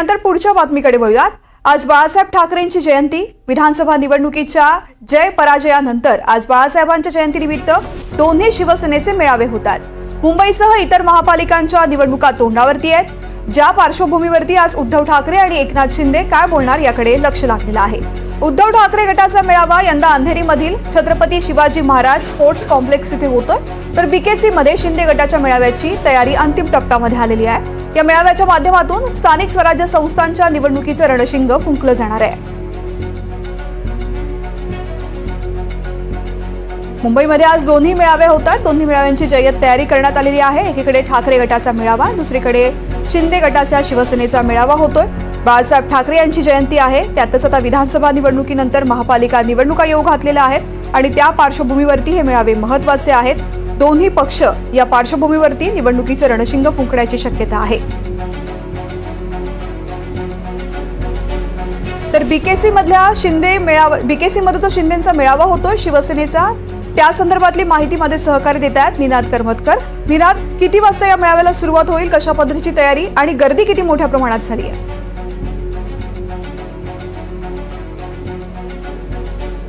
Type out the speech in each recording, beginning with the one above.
नंतर पुढच्या बातमीकडे वळूयात. आज बाळासाहेब ठाकरेंची जयंती. विधानसभा निवडणुकीच्या जय पराजयानंतर आज बाळासाहेबांच्या जयंतीनिमित्त दोन्ही शिवसेनेचे मेळावे होतात मुंबईसह इतर महापालिकांच्या निवडणुका तोंडावरती आहेत. ज्या पार्श्वभूमीवरती आज उद्धव ठाकरे आणि एकनाथ शिंदे काय बोलणार याकडे लक्ष लागलेलं आहे. उद्धव ठाकरे गटाचा मेळावा यंदा अंधेरीमधील छत्रपती शिवाजी महाराज स्पोर्ट्स कॉम्प्लेक्स इथे होतोय. तर बीकेसी मध्ये शिंदे गटाच्या मेळाव्याची तयारी अंतिम टप्प्यामध्ये आलेली आहे. या मेळाव्याच्या माध्यमातून स्थानिक स्वराज्य संस्थांच्या निवडणुकीचं रणशिंग फुंकलं जाणार आहे. मुंबईमध्ये आज दोन्ही मेळावे होतात दोन्ही मेळाव्यांची जय्यत तयारी करण्यात आलेली आहे. एकीकडे ठाकरे गटाचा मेळावा दुसरीकडे शिंदे गटाच्या शिवसेनेचा मेळावा होतोय. बाळासाहेब ठाकरे यांची जयंती आहे. त्यातच आता विधानसभा निवडणुकीनंतर महापालिका निवडणुका येऊ घातलेल्या आहेत आणि त्या पार्श्वभूमीवरती हे मेळावे महत्त्वाचे आहेत. दोन्ही पक्ष या पार्श्वभूमीवरती निवडणुकीचं रणशिंग फुंकण्याची शक्यता आहे. तर बीकेसी मधल्या शिंदे मेळावा बीकेसी मध्ये तो शिंदेचा मेळावा होतोय शिवसेनेचा त्या संदर्भातली माहिती मध्ये सहकार्य देत आहेत निनाद करमतकर. निनाद किती वाजता या मेळाव्याला सुरुवात होईल कशा पद्धतीची तयारी आणि गर्दी किती मोठ्या प्रमाणात झाली आहे?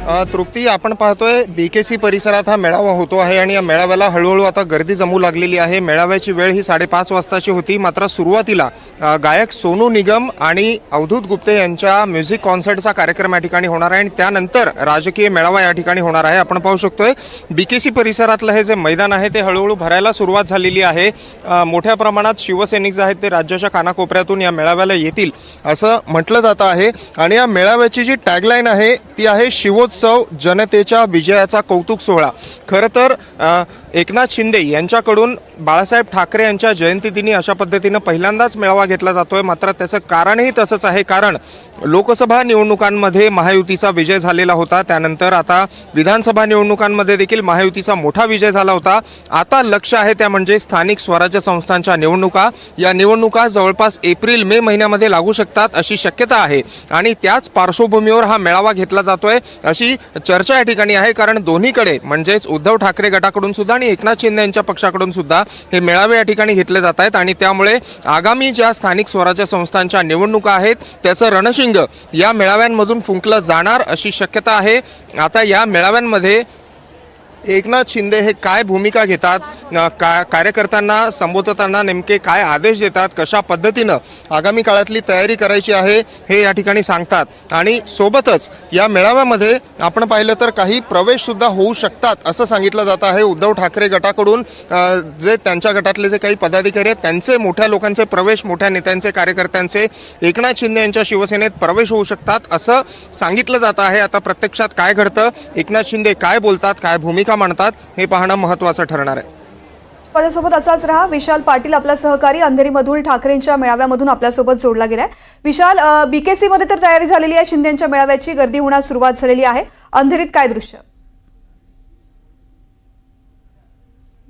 तृप्ती आपण पाहतोय सी परिसरात हा मेळावा होतो आहे आणि या मेळाव्याला हळूहळू आता गर्दी जमू लागलेली आहे. मेळाव्याची वेळ ही साडेपाच वाजताची होती. मात्र सुरुवातीला गायक सोनू निगम आणि अवधूत गुप्ते यांच्या म्युझिक कॉन्सर्टचा कार्यक्रम या ठिकाणी होणार आहे आणि त्यानंतर राजकीय मेळावा या ठिकाणी होणार आहे. आपण पाहू शकतोय बीकेसी परिसरातलं हे जे मैदान आहे ते हळूहळू भरायला सुरुवात झालेली आहे. मोठ्या प्रमाणात शिवसैनिक जे आहेत ते राज्याच्या कानाकोपऱ्यातून या मेळाव्याला येतील असं म्हटलं जातं आहे. आणि या मेळाव्याची जी टॅगलाईन आहे ती आहे शिवो शिवोत्सव जनतेच्या विजयाचा कौतुक सोहळा. खरं तर एकनाथ शिंदे यांच्याकडून बाळासाहेब ठाकरे यांच्या जयंतीदिनी अशा पद्धतीनं पहिल्यांदाच मेळावा घेतला जातोय. मात्र त्याचं कारणही तसंच आहे. कारण लोकसभा निवडणुकांमध्ये महायुतीचा विजय झालेला होता. त्यानंतर आता विधानसभा निवडणुकांमध्ये देखील महायुतीचा मोठा विजय झाला होता. आता लक्ष आहे त्या म्हणजे स्थानिक स्वराज्य संस्थांच्या निवडणुका. या निवडणुका जवळपास एप्रिल मे महिन्यामध्ये लागू शकतात अशी शक्यता आहे. आणि त्याच पार्श्वभूमीवर हा मेळावा घेतला जातोय अशी चर्चा या ठिकाणी आहे. कारण दोन्हीकडे म्हणजेच उद्धव ठाकरे गटाकडून सुद्धा आणि एकनाथ शिंदे यांच्या पक्षाकडून सुद्धा हे मेळावे या ठिकाणी घेतले जात आहेत आणि त्यामुळे आगामी ज्या स्थानिक स्वराज्य संस्थांच्या निवडणुका आहेत त्याचं रणशिंग या मेळाव्यांमधून फुंकलं जाणार अशी शक्यता आहे. आता या मेळाव्यांमध्ये एकनाथ शिंदे हे काय भूमिका घेतात? का कार्यकर्त्यांना संबोधताना नेमके काय आदेश देतात? कशा पद्धतीनं आगामी काळातली तयारी करायची आहे? हे या ठिकाणी सांगतात. आणि सोबतच या मेळाव्यामध्ये आपण पाहिलं तर काही प्रवेशसुद्धा होऊ शकतात असं सांगितलं जात आहे. उद्धव ठाकरे गटाकडून जे त्यांच्या गटातले जे काही पदाधिकारी आहेत त्यांचे मोठ्या लोकांचे प्रवेश मोठ्या नेत्यांचे कार्यकर्त्यांचे एकनाथ शिंदे यांच्या शिवसेनेत प्रवेश होऊ शकतात असं सांगितलं जात आहे. आता प्रत्यक्षात काय घडतं? एकनाथ शिंदे काय बोलतात? काय भूमिका मांडतात हे पाहणं महत्त्वाचं ठरणार आहे. माझ्यासोबत असाच राहा विशाल पाटील आपला सहकारी अंधेरीमधून ठाकरेंच्या मेळाव्यामधून आपल्यासोबत जोडला गेलाय. विशाल बीकेसी मध्ये तर तयारी झालेली आहे शिंदेच्या मेळाव्याची गर्दी होण्यास सुरुवात झालेली आहे. अंधेरीत काय दृश्य?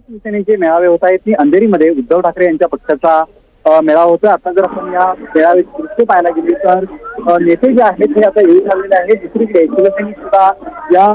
शिवसेनेचे मेळावे होत आहेत. ती अंधेरीमध्ये उद्धव ठाकरे यांच्या पक्षाचा मेळावा होता आता जर आपण या मेळाव्याची दृश्य पाहायला गेली तर नेते जे आहेत ते आता येऊ लागलेले आहेत. दुसरीकडे शिवसैनिक सुद्धा या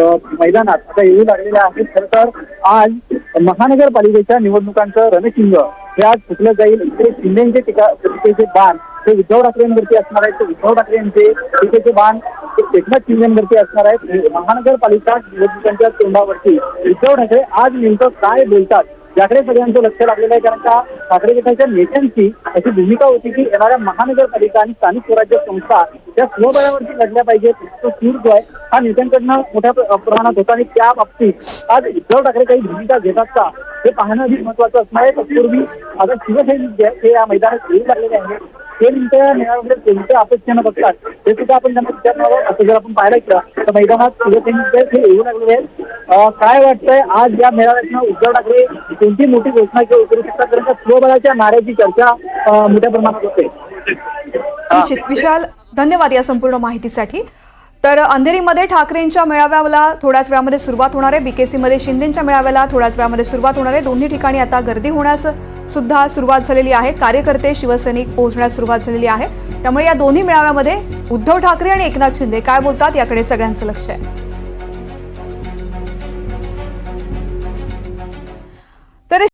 मैदानात आता येऊ लागलेल्या आहेत. खरं तर आज महानगरपालिकेच्या निवडणुकांचं रणशिंग हे आज फुटलं जाईल. इकडे शिंदेचे टीका टीकेचे बाण ते उद्धव ठाकरेंवरती असणार आहेत. उद्धव ठाकरे यांचे टीकेचे बाण ते एकनाथ शिंदेवरती असणार आहेत. महानगरपालिका निवडणुकांच्या तोंडावरती उद्धव ठाकरे आज नेमकं काय बोलतात? याकडे सगळ्यांचं लक्ष लागलेलं आहे कारण का ठाकरे गटाच्या नेत्यांची अशी भूमिका होती की येणाऱ्या महानगरपालिका आणि स्थानिक स्वराज्य संस्था त्या स्वबळावरती लढल्या पाहिजेत. तो सूर जो आहे हा नेत्यांकडनं मोठ्या प्रमाणात होता आणि त्या बाबतीत आज उद्धव ठाकरे काही भूमिका घेतात का हे पाहणं अधिक महत्वाचं असणार आहे तत्पूर्वी आता शिवसैनिक जे आहे ते या मैदानात येऊ लागलेले आहेत ते नेमक्या मेळाव्यामध्ये कोणत्या अपेक्षेनं बघतात हे सुद्धा आपण त्यांना विचारणार आहोत. असं जर आपण पाहिलं गेलं तर मैदानात शिवसैनिक जे येऊ लागलेले आहेत काय वाटतंय? आज या मेळाव्यातनं उद्धव ठाकरे कोणती मोठी घोषणा किंवा करू शकतात? कारण का स्वबळाच्या नाऱ्याची चर्चा मोठ्या प्रमाणात होते. विशाल धन्यवाद या संपूर्ण माहितीसाठी. तर अंधेरीमध्ये ठाकरेंच्या मेळाव्याला थोड्याच वेळामध्ये सुरुवात होणार आहे. बीकेसीमध्ये शिंदेच्या मेळाव्याला थोड्याच वेळामध्ये सुरुवात होणार आहे. दोन्ही ठिकाणी आता गर्दी होण्यास सुद्धा सुरुवात झालेली आहे. कार्यकर्ते शिवसैनिक पोहोचण्यास सुरुवात झालेली आहे. त्यामुळे या दोन्ही मेळाव्यामध्ये उद्धव ठाकरे आणि एकनाथ शिंदे काय बोलतात याकडे सगळ्यांचं लक्ष आहे.